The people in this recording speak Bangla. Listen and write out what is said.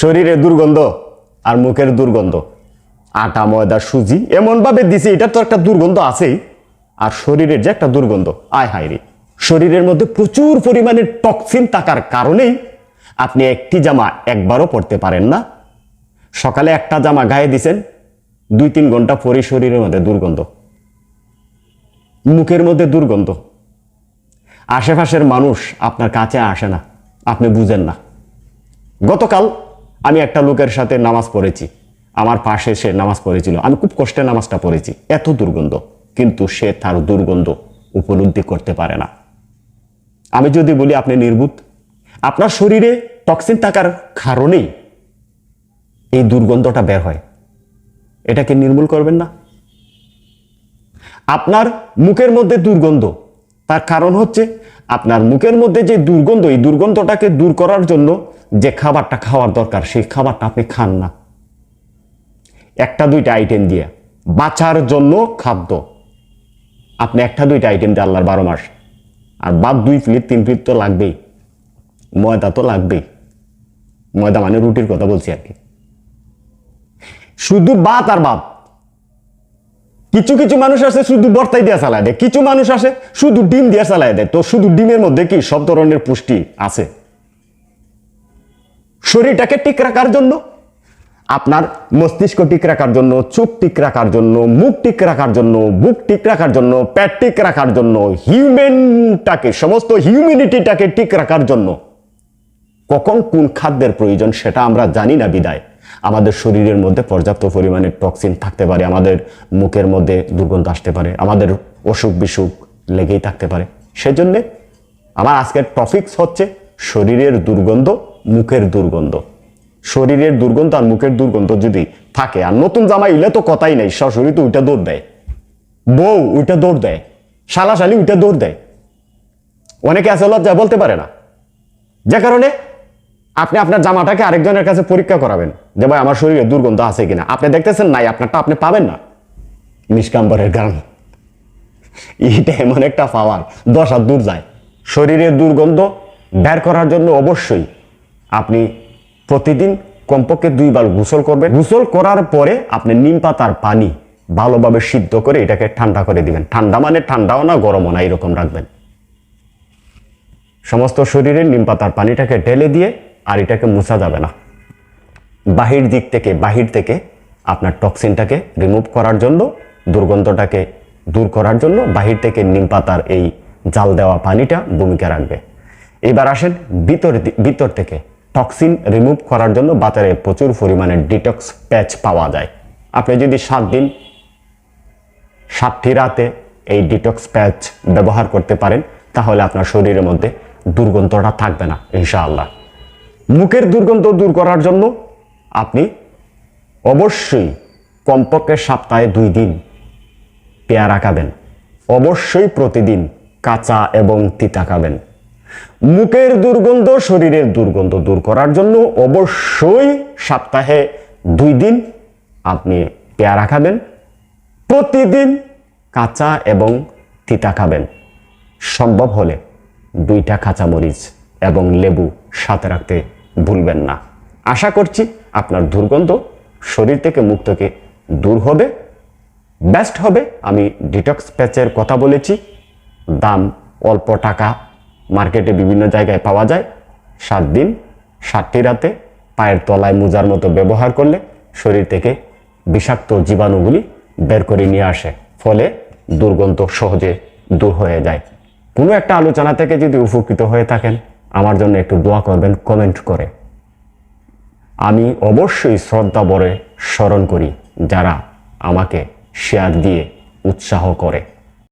শরীরে দুর্গন্ধ আর মুখের দুর্গন্ধ। আটা, ময়দা, সুজি এমনভাবে দিছে এটা তো একটা দুর্গন্ধ আছেই। আর শরীরের যে একটা দুর্গন্ধ, আয় হায় রে। শরীরের মধ্যে প্রচুর পরিমাণে টক্সিন থাকার কারণেই আপনি একটি জামা একবারও পরতে পারেন না। সকালে একটা জামা গায়ে দিছেন, দুই তিন ঘণ্টা পরে শরীরের মধ্যে দুর্গন্ধ। মুখের মধ্যে দুর্গন্ধ। আশেপাশের মানুষ আপনার কাছে আসে না, আপনি বুঝেন না। গতকাল আমি একটা লোকের সাথে নামাজ পড়েছি। আমার পাশে সে নামাজ পড়েছিল। আমি খুব কষ্টে নামাজটা পড়েছি। এত দুর্গন্ধ। কিন্তু সে তার দুর্গন্ধ উপলব্ধি করতে পারে না। আমি যদি বলি, আপনি নির্বুত? আপনার শরীরে টক্সিন থাকার কারণেই এই দুর্গন্ধটা বের হয়। এটাকে নির্মূল করবেন না। আপনার মুখের মধ্যে দুর্গন্ধ। তার কারণ হচ্ছে আপনার মুখের মধ্যে যে দুর্গন্ধ, এই দুর্গন্ধটাকে দূর করার জন্য যে খাবারটা খাওয়ার দরকার, সেই খাবারটা আপনি খান না। একটা, দুইটা আইটেম দিয়ে। বাঁচার জন্য খাদ্য। আপনি একটা, দুইটা আইটেম দিয়ে আল্লাহর বারো মাস। আর বাদ দুই প্লেট তিন প্লেট তো লাগবেই। ময়দা তো লাগবেই। ময়দা মানে রুটির কথা বলছি আর কি। শুধু ভাত আর ভাত কিছু কিছু মানুষ আছে শুধু বর্তাই দিয়ে চালায় দেয়। কিছু মানুষ আছে শুধু ডিম দিয়ে চালায় দেয়। তো শুধু ডিমের মধ্যে কি সব ধরনের পুষ্টি আছে? শরীরটাকে ঠিক রাখার জন্য, আপনার মস্তিষ্ক ঠিক রাখার জন্য, চোখ ঠিক রাখার জন্য, মুখ ঠিক রাখার জন্য, বুক ঠিক রাখার জন্য, পেট ঠিক রাখার জন্য হিউম্যানটাকে সমস্ত হিউম্যানিটিটাকে ঠিক রাখার জন্য, কখন কোন খাদ্যের প্রয়োজন সেটা আমরা জানি না বিদায়। আমাদের শরীরের মধ্যে পর্যাপ্ত পরিমাণে টক্সিন থাকতে পারে, আমাদের মুখের মধ্যে দুর্গন্ধ আসতে পারে, আমাদের অসুখ বিসুখ লেগেই থাকতে পারে। সেজন্যে আমার আজকের টপিকস হচ্ছে শরীরের দুর্গন্ধ, মুখের দুর্গন্ধ। শরীরের দুর্গন্ধ আর মুখের দুর্গন্ধ যদি থাকে, আর নতুন জামা ইলে তো কথাই নেই, শাশুড়ি তো ওইটা দৌড় দেয়, বউ ওইটা দৌড় দেয়, শালাশালি ওইটা দৌড় দেয়। অনেকে আছে লজ্জা বলতে পারে না। যে কারণে আপনি আপনার জামাটাকে আরেকজনের কাছে পরীক্ষা করাবেন। যে ভাই, আমার শরীরে দুর্গন্ধ আছে কিনা? আপনি দেখতেছেন নাই, আপনারটা আপনি পাবেন না। নিষ্কাম্বরের কারণ এটা এমন একটা পাওয়ার, দশ হাত দূর যায়। শরীরের দুর্গন্ধ বের করার জন্য অবশ্যই আপনি প্রতিদিন কমপক্ষে দুইবার গোসল করবেন। গোসল করার পরে আপনি নিম পাতার পানি ভালোভাবে সিদ্ধ করে এটাকে ঠান্ডা করে দিবেন। ঠান্ডা মানে ঠান্ডাও না, গরমও না, এরকম রাখবেন। সমস্ত শরীরে নিম পাতার পানিটাকে ঢেলে দিয়ে আর এটাকে মোছা যাবে না। বাহির দিক থেকে, বাহির থেকে আপনার টক্সিনটাকে রিমুভ করার জন্য, দুর্গন্ধটাকে দূর করার জন্য বাহির থেকে নিম পাতার এই জাল দেওয়া পানিটা ভূমিকা রাখবে। এবার আসেন ভিতর ভিতর থেকে। টক্সিন রিমুভ করার জন্য বাজারে প্রচুর পরিমাণে ডিটক্স প্যাচ পাওয়া যায়। আপনি যদি সাত দিন, সাতটি রাতে এই ডিটক্স প্যাচ ব্যবহার করতে পারেন, তাহলে আপনার শরীরের মধ্যে দুর্গন্ধটা থাকবে না, ইনশাআল্লাহ। মুখের দুর্গন্ধ দূর করার জন্য আপনি অবশ্যই কমপক্ষে সপ্তাহে দুই দিন পেয়ারা খাবেন। অবশ্যই প্রতিদিন কাঁচা এবং তিতা খাবেন। মুখের দুর্গন্ধ, শরীরের দুর্গন্ধ দূর করার জন্য অবশ্যই সপ্তাহে দুই দিন আপনি পেয়ারা খাবেন। প্রতিদিন কাঁচা এবং তিতা খাবেন। সম্ভব হলে দুইটা কাঁচামরিচ এবং লেবু সাথে রাখতে ভুলবেন না। আশা করছি আপনার দুর্গন্ধ শরীর থেকে মুখ থেকে দূর হবে। বেস্ট হবে, আমি ডিটক্স প্যাচের কথা বলেছি। দাম অল্প টাকা মার্কেটে বিভিন্ন জায়গায় পাওয়া যায়। সাত দিন, সাতটি রাতে পায়ের তলায় মোজার মতো ব্যবহার করলে শরীর থেকে বিষাক্ত জীবাণুগুলি বের করে নিয়ে আসে। ফলে দুর্গন্ধ সহজে দূর হয়ে যায়। কোনো একটা আলোচনা থেকে যদি উপকৃত হয়ে থাকেন আমার জন্য একটু দোয়া করবেন কমেন্ট করে। আমি অবশ্যই শ্রদ্ধা বরে স্মরণ করি যারা আমাকে শেয়ার দিয়ে উৎসাহ করে।